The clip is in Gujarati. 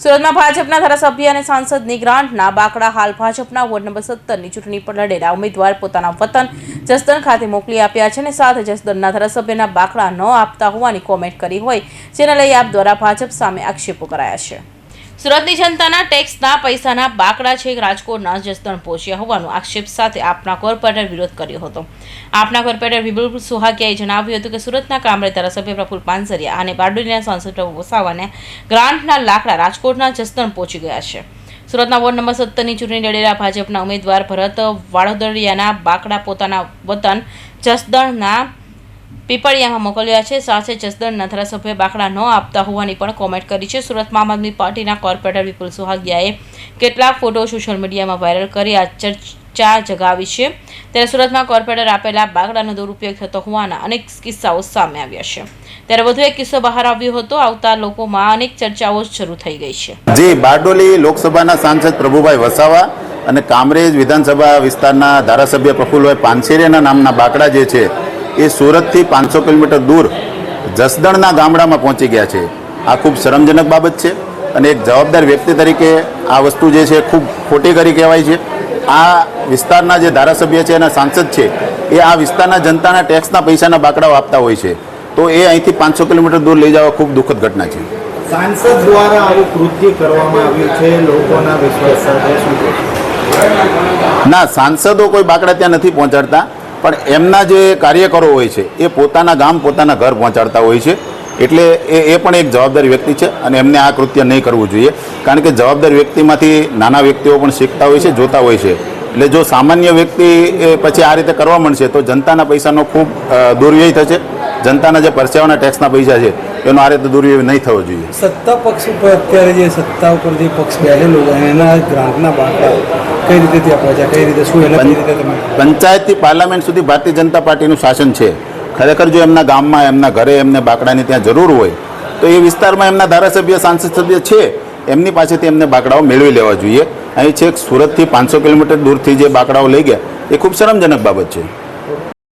સુરતમાં ભાજપના ધારાસભ્ય અને સાંસદની ગ્રાન્ટના બાકડા હાલ ભાજપના વોર્ડ નંબર સત્તરની ચૂંટણી પર લડેલા ઉમેદવાર પોતાના વતન જસદણ ખાતે મોકલી આપ્યા છે અને સાથે જસદણના ધારાસભ્યના બાકડા ન આપતા હોવાની કોમેન્ટ કરી હોય, જેને લઈ આપ દ્વારા ભાજપ સામે આક્ષેપો કરાયા છે. સુરતની જનતાના ટેક્સના પૈસાના બાકડા છેક રાજકોટના જસદણ પહોંચ્યા હોવાનો આક્ષેપ સાથે આપના કોર્પોરેટર વિરોધ કર્યો હતો. આપના કોર્પોરેટર વિપુલ સુહાગિયાએ જણાવ્યું હતું કે સુરતના કામરે ધારાસભ્ય પ્રફુલ પાનસરિયા અને બારડોલીના સાંસદ પ્રભુ વસાવાને ગ્રાન્ટના લાકડા રાજકોટના જસદણ પહોંચી ગયા છે. સુરતના વોર્ડ નંબર સત્તરની ચૂંટણી લડેલા ભાજપના ઉમેદવાર ભરત વાડોદરિયાના બાકડા પોતાના વતન જસદણના પીપળિયામાં મોકલ્યા છે. સાથે જસદણના ધારાસભ્ય બાકડા ન આપતા હોવાની પણ કોમેન્ટ કરી છે. સુરતમાં આમ આદમી પાર્ટીના કોર્પોરેટર વિપુલ સુહાગિયાએ કેટલાક ફોટો સોશિયલ મીડિયામાં વાયરલ કરી આ ચર્ચા જગાવી છે. ત્યારે સુરતમાં કોર્પોરેટર આપેલા બાકડાનો દુરુપયોગ થતો હોવાના અનેક કિસ્સાઓ સામે આવ્યા છે. ત્યારે વધુ એક કિસ્સો બહાર આવ્યો હતો. આવતા લોકોમાં અનેક ચર્ચાઓ શરૂ થઈ ગઈ છે. જી બારડોલી લોકસભાના સાંસદ પ્રભુભાઈ વસાવા અને કામરેજ વિધાનસભા વિસ્તારના ધારાસભ્ય પ્રફુલભાઈ પાનસેરિયાના નામના બાકડા જે છે એ સુરતથી પાંચસો કિલોમીટર દૂર જસદણના ગામડામાં પહોંચી ગયા છે. આ ખૂબ શરમજનક બાબત છે અને એક જવાબદાર વ્યક્તિ તરીકે આ વસ્તુ જે છે ખૂબ ખોટી કરી કહેવાય છે. આ વિસ્તારના જે ધારાસભ્ય છે અને સાંસદ છે એ આ વિસ્તારના જનતાના ટેક્સના પૈસાના બાકડાઓ આપતા હોય છે. તો એ અહીંથી પાંચસો કિલોમીટર દૂર લઈ જવા ખૂબ દુઃખદ ઘટના છે. સાંસદ દ્વારા આવું કૃત્ય કરવામાં આવ્યું છે લોકોના વિશ્વાસ સાથે ના સાંસદો કોઈ બાકડા ત્યાં નથી પહોંચાડતા. પણ એમના જે કાર્યકરો હોય છે, એ પોતાના ગામ, પોતાના ઘર પહોંચાડતા હોય છે. એટલે એ એ પણ એક જવાબદાર વ્યક્તિ છે અને એમને આ કૃત્ય નહીં કરવું જોઈએ. કારણ કે જવાબદાર વ્યક્તિમાંથી નાના વ્યક્તિઓ પણ શીખતા હોય છે, જોતા હોય છે. એટલે જો સામાન્ય વ્યક્તિ એ પછી આ રીતે કરવા માંડશે, તો જનતાના પૈસાનો ખૂબ દુર્વ્યય થશે. જનતાના જે પરસેવાના ટેક્સના પૈસા છે, એનો આ રીતે દુર્વ્યય નહીં થવો જોઈએ. સત્તા પક્ષ ઉપર અત્યારે જે સત્તા ઉપર જે પક્ષ બેઠેલો એના ગ્રાન્ટના બાકડા કઈ રીતે કઈ રીતે, શું પંચાયતથી પાર્લામેન્ટ સુધી ભારતીય જનતા પાર્ટીનું શાસન છે. ખરેખર જો એમના ગામમાં, એમના ઘરે, એમને બાકડાની ત્યાં જરૂર હોય, તો એ વિસ્તારમાં એમના ધારાસભ્ય, સાંસદ સભ્ય છે. એમની પાસેથી એમને બાકડાઓ મેળવી લેવા જોઈએ. અહીં છેક સુરતથી પાંચસો કિલોમીટર દૂરથી જે બાકડાઓ લઈ ગયા, એ ખૂબ શરમજનક બાબત છે.